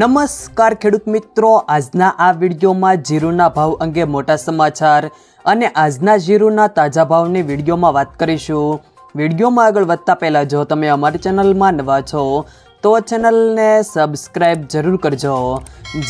નમસ્કાર ખેડૂત મિત્રો, આજના આ વિડીયોમાં જીરુના ભાવ અંગે મોટા સમાચાર અને આજના જીરુના તાજા ભાવની વિડીયોમાં વાત કરીશું. વિડીયોમાં આગળ વધતા પહેલાં જો તમે અમારી ચેનલમાં નવા છો, તો ચેનલને સબસ્ક્રાઈબ જરૂર કરજો.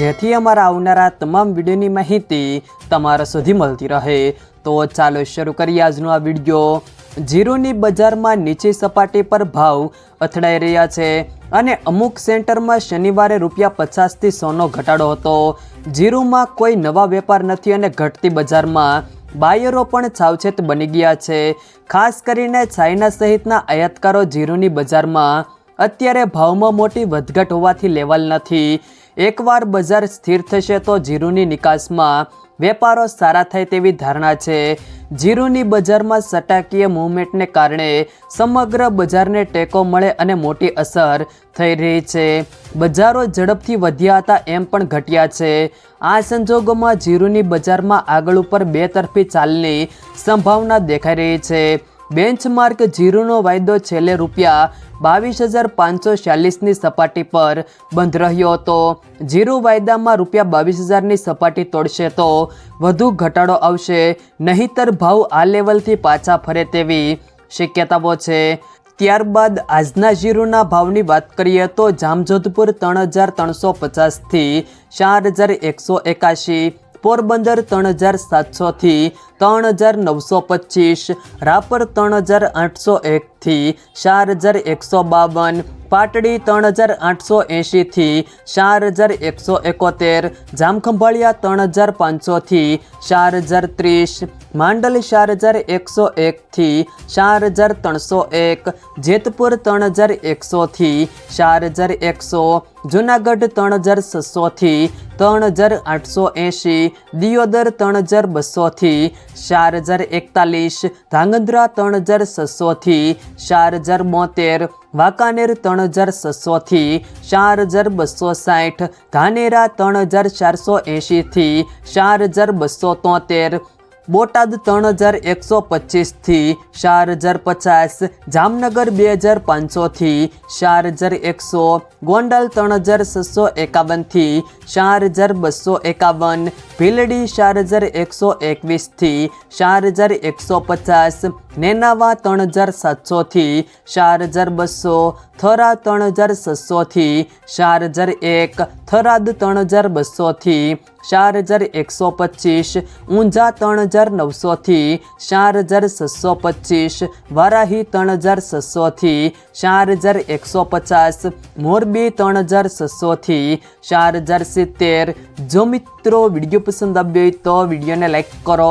જેથી અમારા આવનારા તમામ વિડીયોની માહિતી તમારા સુધી મળતી રહે. તો ચાલો શરૂ કરીએ આજનો આ વીડિયો. જીરુની બજારમાં નીચી સપાટી પર ભાવ અથડાઈ રહ્યા છે. અને અમુક સેન્ટરમાં શનિવારે રૂપિયા પચાસથી સોનો ઘટાડો હતો. જીરુમાં કોઈ નવા વેપાર નથી અને ઘટતી બજારમાં બાયરો પણ સાવચેત બની ગયા છે. ખાસ કરીને ચાઇના સહિતના આયાતકારો જીરુની બજારમાં અત્યારે ભાવમાં મોટી વધઘટ હોવાથી લેવાલ નથી. એકવાર બજાર સ્થિર થશે તો જીરુની નિકાસમાં વેપારો સારા થાય તેવી ધારણા છે. જીરુની બજારમાં સટાકીય મૂવમેન્ટને કારણે સમગ્ર બજારને ટેકો મળે અને મોટી અસર થઈ રહી છે. બજારો ઝડપથી વધ્યા હતા એમ પણ ઘટ્યા છે. આ સંજોગોમાં જીરુની બજારમાં આગળ ઉપર બે તરફી ચાલની સંભાવના દેખાઈ રહી છે. બેન્ચમાર્ક જીરુનો વાયદો છેલ્લે રૂપિયા બાવીસ હજાર પાંચસો ચાલીસની સપાટી પર બંધ રહ્યો હતો. જીરો વાયદામાં રૂપિયા બાવીસ હજારની સપાટી તોડશે તો વધુ ઘટાડો આવશે, નહીતર ભાવ આ લેવલથી પાછા ફરે તેવી શક્યતાઓ છે. ત્યારબાદ આજના જીરુના ભાવની વાત કરીએ તો જામજોધપુર ત્રણ હજાર ત્રણસો પચાસથી ચાર હજાર એકસો એકાશી, પોરબંદર ત્રણ હજાર સાતસોથી ત્રણ હજાર નવસો પચીસ, રાપર ત્રણ હજાર આઠસો એકથી ચાર હજાર એકસો બાવન, પાટડી ત્રણ હજાર આઠસો એંશીથી ચાર હજાર એકસો એકોતેર, જામખંભાળિયા ત્રણ હજાર પાંચસોથી ચાર હજાર ત્રીસ, માંડલ ચાર હજાર એકસો એકથી ચાર હજાર ત્રણસો એક, જેતપુર ત્રણ હજાર એકસોથી ચાર હજાર એકસો, જુનાગઢ ત્રણ હજાર છસોથી, ત્રણ હજાર આઠસો એંશી, દિયોદર ત્રણ હજાર બસોથી ચાર હજાર એકતાલીસ, ધ્રાંગધ્રા ત્રણ હજાર છસોથી ચાર હજાર બોતેર, વાંકાનેર ત્રણ હજાર છસોથી ચાર હજાર બસો સાઠ, ધાનેરા ત્રણ હજાર ચારસો એંશીથી ચાર હજાર બસો તોતેર બોટાદ ત્રણ હજાર એકસો પચીસથી ચાર હજાર પચાસ, જામનગર બે હજાર પાંચસોથી ચાર હજાર એકસો, ગોંડલ ત્રણ હજાર છસો એકાવનથી ચાર હજાર બસો એકાવન, ભીલડી ચાર હજાર એકસો એકવીસથી ચાર હજાર એકસો પચાસ નેનાવા ત્રણ હજાર સાતસોથી ચાર હજાર બસો, થરા ત્રણ હજાર છસોથી ચાર હજાર એક, થરાદ ત્રણ હજાર બસોથી ચાર હજાર એકસો પચીસ, ઊંઝા ત્રણ હજાર નવસોથી ચાર હજાર છસો પચીસ, વારાહી ત્રણ હજાર છસોથી ચાર હજાર એકસો પચાસ, મોરબી ત્રણ હજાર છસોથી ચાર હજાર સિત્તેર. જો મિત્રો વીડિયો પસંદ આવ્યો હોય તો વિડીયોને લાઈક કરો